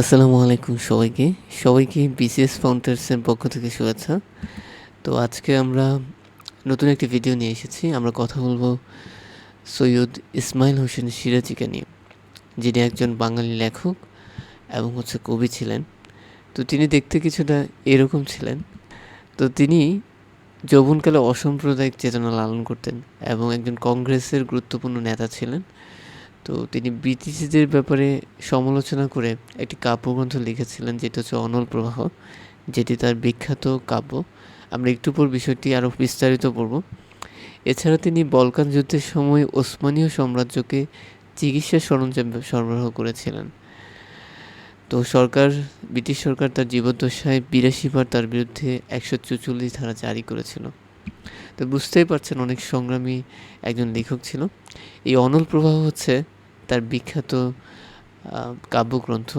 আসসালামু আলাইকুম সবাইকে। সবাইকে বিসিএস ফাউন্ডার্সের পক্ষ থেকে শুভেচ্ছা। তো আজকে আমরা নতুন একটি ভিডিও নিয়ে এসেছি। আমরা কথা বলব সৈয়দ ইসমাইল হোসেন সিরাজিকে নিয়ে, যিনি একজন বাঙালি লেখক এবং হচ্ছে কবি ছিলেন। তো তিনি দেখতে কিছুটা এরকম ছিলেন। তো তিনি যৌবনকালে অসাম্প্রদায়িক চেতনা লালন করতেন এবং একজন কংগ্রেসের গুরুত্বপূর্ণ নেতা ছিলেন। তো তিনি ব্রিটিশদের ব্যাপারে সমালোচনা করে একটি কাব্যগ্রন্থ লিখেছিলেন, যেটা হচ্ছে অনল প্রবাহ, যেটি তার বিখ্যাত কাব্য। আমরা একটু পর বিষয়টি আরও বিস্তারিত পড়ব। এছাড়া তিনি বলকান যুদ্ধের সময় ওসমানীয় সাম্রাজ্যকে চিকিৎসা সরঞ্জাম সরবরাহ করেছিলেন। তো সরকার, ব্রিটিশ সরকার তার জীবদ্দশায় বিরাশি বার তার বিরুদ্ধে একশো চুচল্লিশ ধারা জারি করেছিল। তো বুঝতেই পারছেন অনেক সংগ্রামী একজন লেখক ছিল। এই অনল প্রবাহ হচ্ছে তার বিখ্যাত কাব্যগ্রন্থ।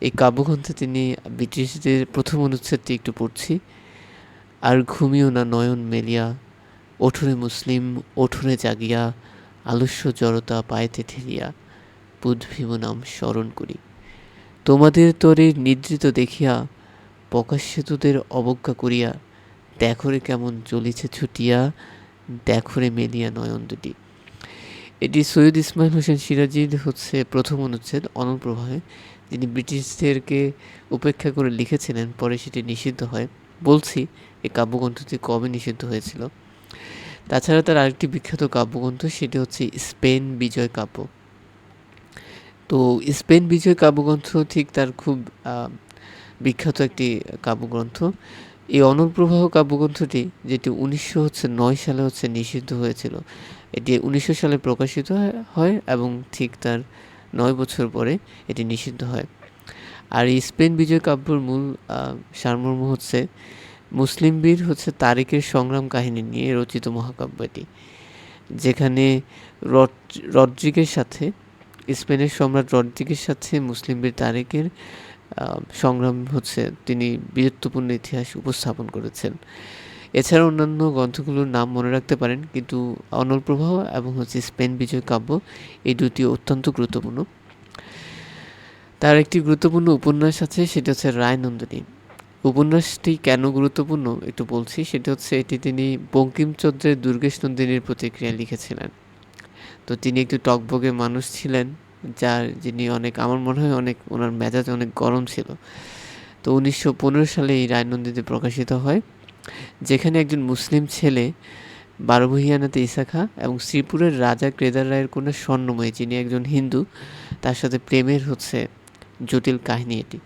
এই কাব্যগ্রন্থে তিনি ব্রিটিশদের প্রথম অনুচ্ছেদটি একটু পড়ছি। আর ঘুমিও না নয়ন মেলিয়া, ওঠরে মুসলিম, ওঠরে জাগিয়া, আলস্য জড়তা পায়েতে ঠেলিয়া বুধভীম নাম স্মরণ করি। তোমাদের তরে নিদ্রিত দেখিয়া, প্রকাশ্যে তোদের অবজ্ঞা করিয়া দেখরে কেমন চলিছে ছুটিয়া, দেখরে মেলিয়া নয়ন দুটি। এটি সৈয়দ ইসমাইল হোসেন সিরাজির হচ্ছে প্রথম অনুচ্ছেদ অনপ্রবাহে যিনি ব্রিটিশদেরকে উপেক্ষা করে লিখেছিলেন, পরে সেটি নিষিদ্ধ হয়। বলছি এই কাব্যগ্রন্থটি কবে নিষিদ্ধ হয়েছিল? তাছাড়া তার আরেকটি বিখ্যাত কাব্যগ্রন্থ, সেটি হচ্ছে স্পেন বিজয় কাব্য। তো স্পেন বিজয় কাব্যগ্রন্থ ঠিক তার খুব বিখ্যাত একটি কাব্যগ্রন্থ। এই অনপ্রবাহ কাব্যগ্রন্থটি, যেটি উনিশশো হচ্ছে নয় সালে হচ্ছে নিষিদ্ধ হয়েছিল, এটি উনিশশো সালে প্রকাশিত হয় এবং ঠিক তার নয় বছর পরে এটি নিষিদ্ধ হয়। আর এই স্পেন বিজয় কাব্যর মূল সারমর্ম হচ্ছে, মুসলিম বীর হচ্ছে তারেকের সংগ্রাম কাহিনী নিয়ে রচিত মহাকাব্য এটি, যেখানে রড্রিগের সাথে, স্পেনের সম্রাট রড্রিগের সাথে মুসলিম বীর তারেকের সংগ্রাম হচ্ছে তিনি বীরত্বপূর্ণ ইতিহাস উপস্থাপন করেছেন। এছাড়া অন্যান্য গ্রন্থগুলোর নাম মনে রাখতে পারেন, কিন্তু অনল প্রবাহ এবং হচ্ছে স্পেন বিজয় কাব্য এই দুটি অত্যন্ত গুরুত্বপূর্ণ। তার একটি গুরুত্বপূর্ণ উপন্যাস আছে, সেটা হচ্ছে রায়নন্দিনী উপন্যাসটি কেন গুরুত্বপূর্ণ একটু বলছি, সেটা হচ্ছে এটি তিনি বঙ্কিমচন্দ্রের দুর্গেশ নন্দিনীর প্রতিক্রিয়া লিখেছিলেন। তো তিনি একটু টকবগে মানুষ ছিলেন যার যিনি অনেক, আমার মনে হয় অনেক, ওনার মেজাজ অনেক গরম ছিল। তো উনিশশো পনেরো সালে এই রায়নন্দিতে প্রকাশিত হয়, যেখানে একজন মুসলিম ছেলে বারবহিয়ানাতে ইসাখা এবং শ্রীপুরের রাজা কেদার রায়ের কন্যা স্বর্ণময়ী, যিনি একজন হিন্দু, তার সাথে প্রেমের হচ্ছে জটিল কাহিনী এটি।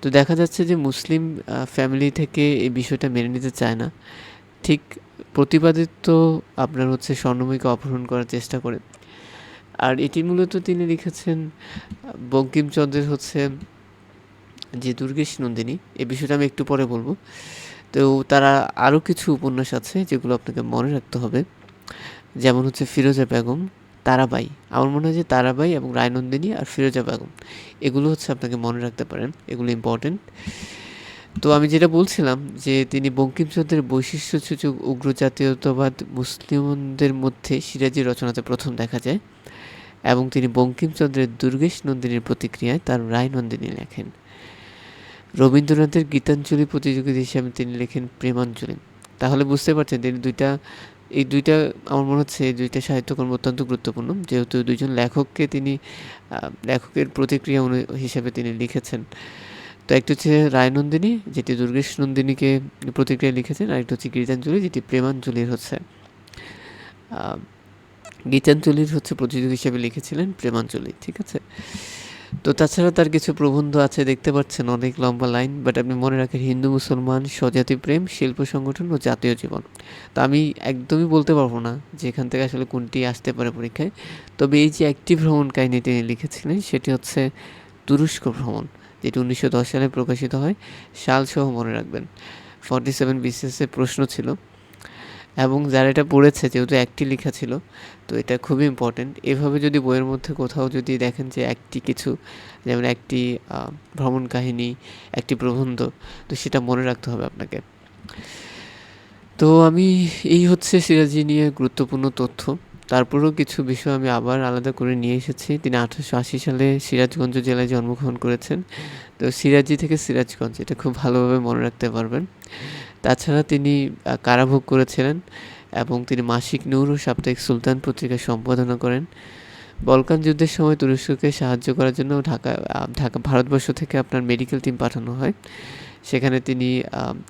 তো দেখা যাচ্ছে যে মুসলিম ফ্যামিলি থেকে এই বিষয়টা মেনে নিতে চায় না। ঠিক প্রতিপাদিত আপনার হচ্ছে স্বর্ণময়ীকে অপহরণ করার চেষ্টা করে। আর এটি মূলত তিনি লিখেছেন, বঙ্কিমচন্দ্রের হচ্ছে যে দুর্গেশ নন্দিনী, এ বিষয়টা আমি একটু পরে বলব। তো তারা আরও কিছু উপন্যাস আছে যেগুলো আপনাকে মনে রাখতে হবে। যেমন হচ্ছে ফিরোজা বেগম, তারাবাই। আমার মনে হয় যে তারাবাই এবং রায়নন্দিনী আর ফিরোজা বেগম, এগুলো হচ্ছে আপনাকে মনে রাখতে পারেন, এগুলো ইম্পর্টেন্ট তো আমি যেটা বলছিলাম যে তিনি বঙ্কিমচন্দ্রের বৈশিষ্ট্যসূচক উগ্র জাতীয়তাবাদ মুসলিমদের মধ্যে সিরাজি রচনাতে প্রথম দেখা যায়। এবং তিনি বঙ্কিমচন্দ্রের দুর্গেশ নন্দিনীর প্রতিক্রিয়ায় তার রায় নন্দিনী লেখেন। রবীন্দ্রনাথের গীতাঞ্জলি প্রতিযোগিতা হিসাবে তিনি লেখেন প্রেমাঞ্জলি। তাহলে বুঝতে পারছেন তিনি দুইটা, এই দুইটা আমার মনে হচ্ছে এই দুইটা সাহিত্যকর্ম অত্যন্ত গুরুত্বপূর্ণ। যেহেতু দুইজন লেখককে তিনি লেখকের প্রতিক্রিয়া হিসেবে তিনি লিখেছেন। তো একটা হচ্ছে রায়নন্দিনী যেটি দুর্গেশ নন্দিনীকে প্রতিক্রিয়া লিখেছেন। আর একটা হচ্ছে গীতাঞ্জলি, যেটি প্রেমাঞ্জলির হচ্ছে। গীতাঞ্জলির হচ্ছে প্রতিযোগী হিসেবে লিখেছিলেন প্রেমাঞ্জলি, ঠিক আছে? তো তাছাড়া তার কিছু প্রবন্ধ আছে, দেখতে পাচ্ছেন অনেক লম্বা লাইন বাট আপনি মনে রাখেন হিন্দু, মুসলমান, স্বজাতি প্রেম, শিল্প সংগঠন ও জাতীয় জীবন। তো আমি একদমই বলতে পারব না যে এখান থেকে আসলে কোনটি আসতে পারে পরীক্ষায়। তবে এই যে একটি ভ্রমণ কাহিনী তিনি লিখেছিলেন, সেটি হচ্ছে তুরস্ক ভ্রমণ, যেটি উনিশশো দশ সালে প্রকাশিত হয়। সালসহ মনে রাখবেন। ফর্টি সেভেন বিসিএসে প্রশ্ন ছিল এবং যারা এটা পড়েছে, যেহেতু একটি লেখা ছিল, তো এটা খুবই ইম্পর্টেন্ট এভাবে যদি বইয়ের মধ্যে কোথাও যদি দেখেন যে একটি কিছু, যেমন একটি ভ্রমণ কাহিনী, একটি প্রবন্ধ, তো সেটা মনে রাখতে হবে আপনাকে। তো আমি, এই হচ্ছে সিরাজি নিয়ে গুরুত্বপূর্ণ তথ্য। তারপরেও কিছু বিষয় আমি আবার আলাদা করে নিয়ে এসেছি। তিনি আঠারোশো আশি সালে সিরাজগঞ্জ জেলায় জন্মগ্রহণ করেছেন। তো সিরাজি থেকে সিরাজগঞ্জ, এটা খুব ভালোভাবে মনে রাখতে পারবেন। তাছাড়া তিনি কারাভোগ করেছিলেন এবং তিনি মাসিক নূর ও সাপ্তাহিক সুলতান পত্রিকা সম্পাদনা করেন। বলকান যুদ্ধের সময় তুরস্ককে সাহায্য করার জন্য ঢাকা ঢাকা, ভারতবর্ষ থেকে আপনার মেডিকেল টিম পাঠানো হয়। সেখানে তিনি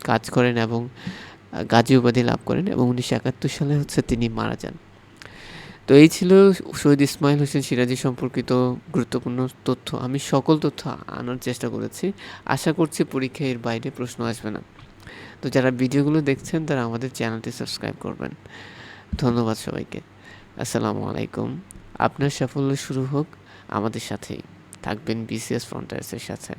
কাজ করেন এবং গাজী উপাধি লাভ করেন এবং উনিশশো একাত্তর সালে হচ্ছে তিনি মারা যান। তো এই ছিল শহীদ ইসমাইল হোসেন সিরাজি সম্পর্কিত গুরুত্বপূর্ণ তথ্য। আমি সকল তথ্য আনার চেষ্টা করেছি। আশা করছি পরীক্ষায় এর বাইরে প্রশ্ন আসবে না। তো যারা ভিডিওগুলো দেখছেন তারা আমাদের চ্যানেলটি সাবস্ক্রাইব করবেন। ধন্যবাদ সবাইকে। আসসালামু আলাইকুম। আপনার সাফল্য শুরু হোক আমাদের সাথেই। থাকবেন বিসিএস ফ্রন্টার্সের সাথে।